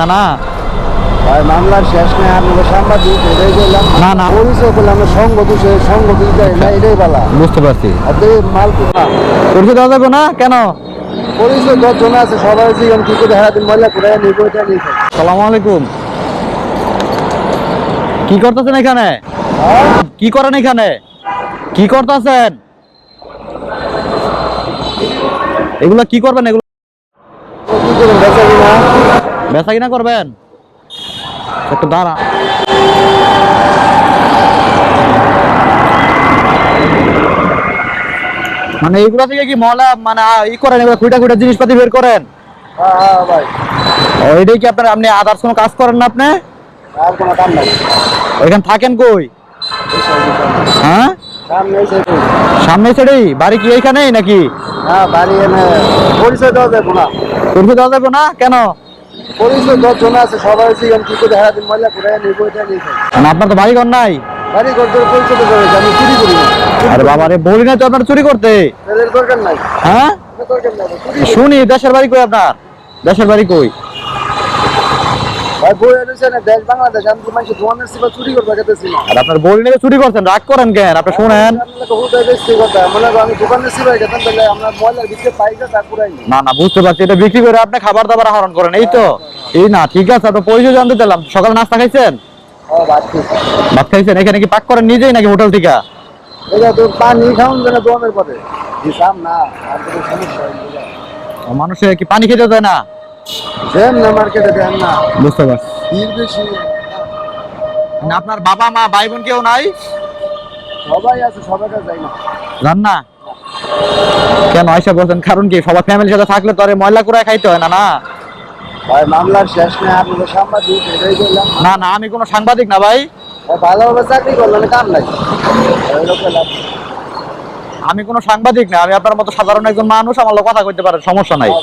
না না? ভাই মামলার শেষ নেই আপনাকে সাংবাদিক এটাই বললাম। না, না। পরিচয় করলাম আমরা সঙ্গ দোষে সঙ্গ দিতে না এটাই বলা। বুঝতে পারছি। আপনি মাল না দেওয়া যাবে না? কেন? পরিচয় দশজন আছে? সবাই জীবন কি করে হারাদিন মহিলা করে নিব এটা নিয়ে সালাম আলাইকুম। কি করতেছেন এখানে? হ্যাঁ? কি করেন এখানে? কি করতেছেন? এগুলো কি করবেন? এগুলো কি করবেন বেচা কিনা করবেন? একটু দাঁড়া। মানে এইগুলা থেকে কি মলা মানে ই করেন এগুলো খুঁটা খুঁটা জিনিসপাতি বের করেন? হ্যাঁ হ্যাঁ এটাই কি আপনার আপনি আদার্স কোনো কাজ করেন না আপনি? আর কোনো কাম নাই। ওইখানে থাকেন কই? হ্যাঁ? সামনে ছেড়েই বাড়ি কি এইখানেই নাকি? হ্যাঁ বাড়ি এনে পরিচয় দেওয়া যাবে না। পরিচয় দেওয়া যাবে না? কেন? পরিচয় দশজন আছে সবাই জীবন কি করে হারাদিন মহিলা করে নিব এটা নিয়ে মানে আপনার তো বাড়ি ঘর নাই বাড়ি পরিচয় আমি চুরি করি আরে বাবা রে বলি না তো আপনার চুরি করতে। দরকার নাই। হ্যাঁ? দরকার নাই শুনি দেশের বাড়ি কই আপনার? দেশের বাড়ি কই? ভাই বই এনেছে দেশ বাংলাদেশ আমি তো মানুষ ধোয়ানের সিবা চুরি করতে গেতেছি না। আর আপনার বলি না চুরি করছেন রাগ করেন কেন? আপনি শুনেন। তো তা পুরাই নি না বুঝতে পারছি। এটা বিক্রি করে আপনি খাবার দাবার আহরণ করেন এই তো। এই না ঠিক আছে আপনার পরিচয় জানতে চাইলাম। সকালে নাস্তা খাইছেন। ভাত খাইছেন? এখানে কি পাক করেন নিজেই নাকি হোটেল থেকে? এটা তো পানি খাওয়ান যেন দোয়ানের পরে। দিসাম না আর কোনো সমস্যা হয়নি। মানুষে কি পানি খেতে দেয় না? দেন না মার্কেটে দেন না। বুঝতে পারছি। বেশি। মানে আপনার বাবা মা ভাই বোন কেউ নাই? সবাই আছে সবাইটা যাই না। জান না। কেন আয়সা বলছেন কারণ কি? সবার ফ্যামিলির সাথে থাকলে তো আরে ময়লা করে খাইতে হয় না না? ভাই মামলার শেষ নেই আপনাকে সাংবাদিক এটাই বললাম। না না আমি কোনো সাংবাদিক না ভাই। ভাই ভালোভাবে চাকরি করলেন কাম নেই। আমি কোনো সাংবাদিক না আমি আপনার মতো সাধারণ একজন মানুষ আমার লোক কথা কইতে পারেন সমস্যা নাই। হ্যাঁ,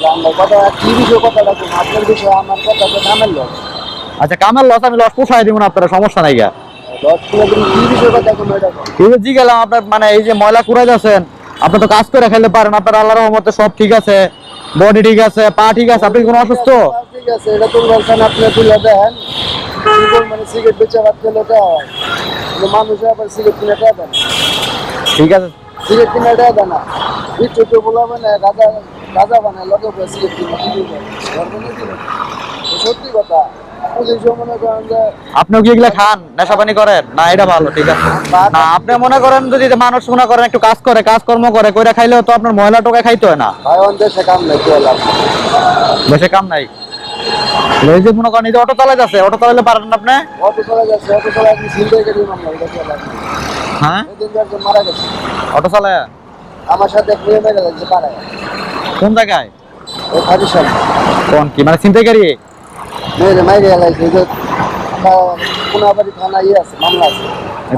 আচ্ছা কামের লস আমি লস পোষাই দিব না আপনার সমস্যা নাই গা। জি গেলাম আপনার মানে এই যে ময়লা কুড়াই যাচ্ছেন আপনি তো কাজ করে পারেন আপনার আল্লাহর রহমতে সব ঠিক আছে বডি ঠিক আছে পা ঠিক আছে আপনি কোনো অসুস্থ? ঠিক আছে এটা তো বলছেন আপনি তুলে দেন। মানে সিগারেট বেচে ভাত খেলে দেওয়া কিন্তু মানুষ আবার সিগারেট কিনে দেওয়া ঠিক আছে সিগারেট কিনে দেওয়া দেয় না একটু বলা মানে গাঁজা গাঁজা বানায় লগে পরে সিগারেট কিনে কি সত্যি কথা। এগুলা খান? নেশা পানি করেন? না এটা ভালো ঠিক আছে। না আপনি মনে করেন যদি মানুষ মনে করেন একটু কাজ করে কাজকর্ম করে কইরা খাইলেও তো আপনার ময়লা টোকা খাইতে হয় না। দেশে কাম নাই কি বেশি কাম নাই। এই যে মনে করেন এই যে অটো চালাই যাচ্ছে অটো চালাইলে পারেন না আপনি? অটো চলে যাচ্ছে অটো চলে আপনি চিন্তাই করি মামলা এটা কি হ্যাঁ? যে একজন মারা গেছে। অটো চালায়? আমার সাথে মেয়ে মেরে যাচ্ছে পাড়ায় কোন জায়গায়? ওই সামনে। কোন কি মানে ছিনতাইকারী মেয়েরে মাইরে এলাইছে যে কোনাবাড়ি থানা ইয়ে আছে মামলা আছে।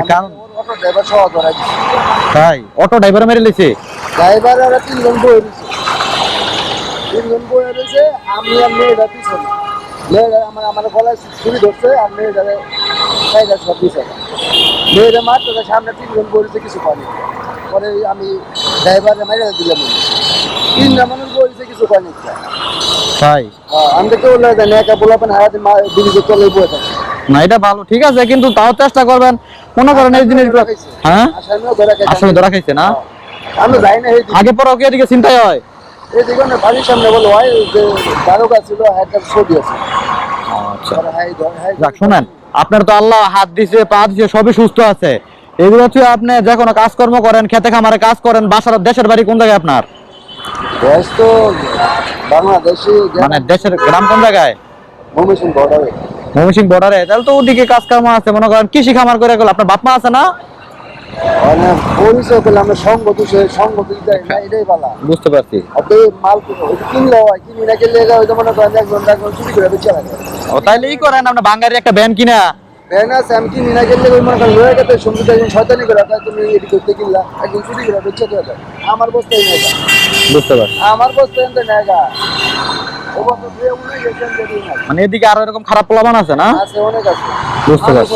কারণ? অটো ড্রাইভার সহ ধরা তাই? অটো ড্রাইভার মেরে লিছে ড্রাইভার ওরা তিনজন রয়েছে তিনজন বয়ে রয়েছে আমি আর মেয়েটা পিছনে। আমার আমার গলায় ছুরি ধরছে আর মেয়েটারে সাইডা সব পিছনে। মেয়েরা মারতে যায়, সামনে তিনজন কিছু পানি পরে আমি ড্রাইভারে দিলাম। তিনটা মানুষ কিছু পানি তাই? আমি দেখতে বললাম যে একা বলাবেন হারাতে তলে বয়ে থাকে। না এটা ভালো ঠিক আছে কিন্তু তাও চেষ্টা করবেন। মনে করেন এই জিনিসগুলো হ্যাঁ। আসলে ধরা খাইছে না? আমি যাই না আগে পরে কি এদিকে চিন্তাই হয়। এই বাড়ির সামনে বলো হয় যে দারোগা ছিল ছবি আছে আচ্ছা। যাক শুনেন আপনার তো আল্লাহ হাত দিছে পা দিছে সবই সুস্থ আছে। এগুলো হচ্ছে আপনি যে কোনো কাজকর্ম করেন খেতে খামারে কাজ করেন বাসার দেশের বাড়ি কোন জায়গায় আপনার? বয়স তো বাংলাদেশি মানে দেশের গ্রাম কোন জায়গায়? মমিসিং বর্ডারে বর্ডারে তাহলে তো ওদিকে কাজ কাম আছে মনে করেন কৃষি খামার করে গেল আপনার বাপ মা আছে না? মানে পরিচয় করলে আমরা সঙ্গ দুষে সঙ্গ দুই না এটাই বলা বুঝতে পারছি। আপনি মাল কিনলে হয় কিনি না কিনলে ওই তো মনে করেন একজন একজন চুরি করে বেচে লাগে ও তাইলে ই করেন আপনি বাঙালি একটা ব্যান কিনা। ভ্যান আছে আমি কিনি না কিনলে ওই মনে করেন লয়ে গেছে সংগীত একজন শয়তানি করে তাই তুমি এটি করতে কিনলা একজন চুরি করে বেচে দেওয়া আমার বস্তায় নেই বুঝতে পারছি। আমার বস্তায় মানে এদিকে আরও এরকম খারাপ পোলাবান আছে না? আছে অনেক আছে। বুঝতে পারছি।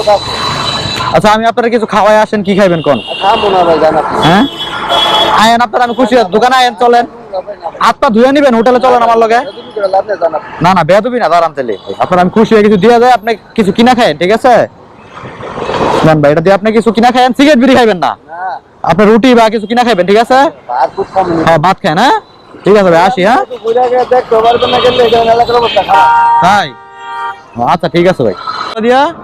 আচ্ছা আমি আপনার কিছু খাওয়াই আসেন কি খাইবেন কোন? না হ্যাঁ? আয়েন আপনার আমি খুশি দোকানে আয়েন চলেন। ভাই, না ভাই। হাত পা ধুয়ে নিবেন হোটেলে চলেন আমার লগে। না না বেয়াদবি না দাঁড়ান তাহলে। আপনার আমি খুশি হয়ে কিছু দিয়ে যায় আপনি কিছু কিনা খায়েন ঠিক আছে? নেন ভাই এটা দিয়ে আপনি কিছু কিনা খায়েন সিগারেট বিড়ি খাইবেন না। না, আপনি রুটি বা কিছু কিনা খাইবেন ঠিক আছে। হ্যাঁ ভাত খান হ্যাঁ? ঠিক আছে ভাই আসি হ্যাঁ? না তাই আচ্ছা ঠিক আছে ভাই। দিয়া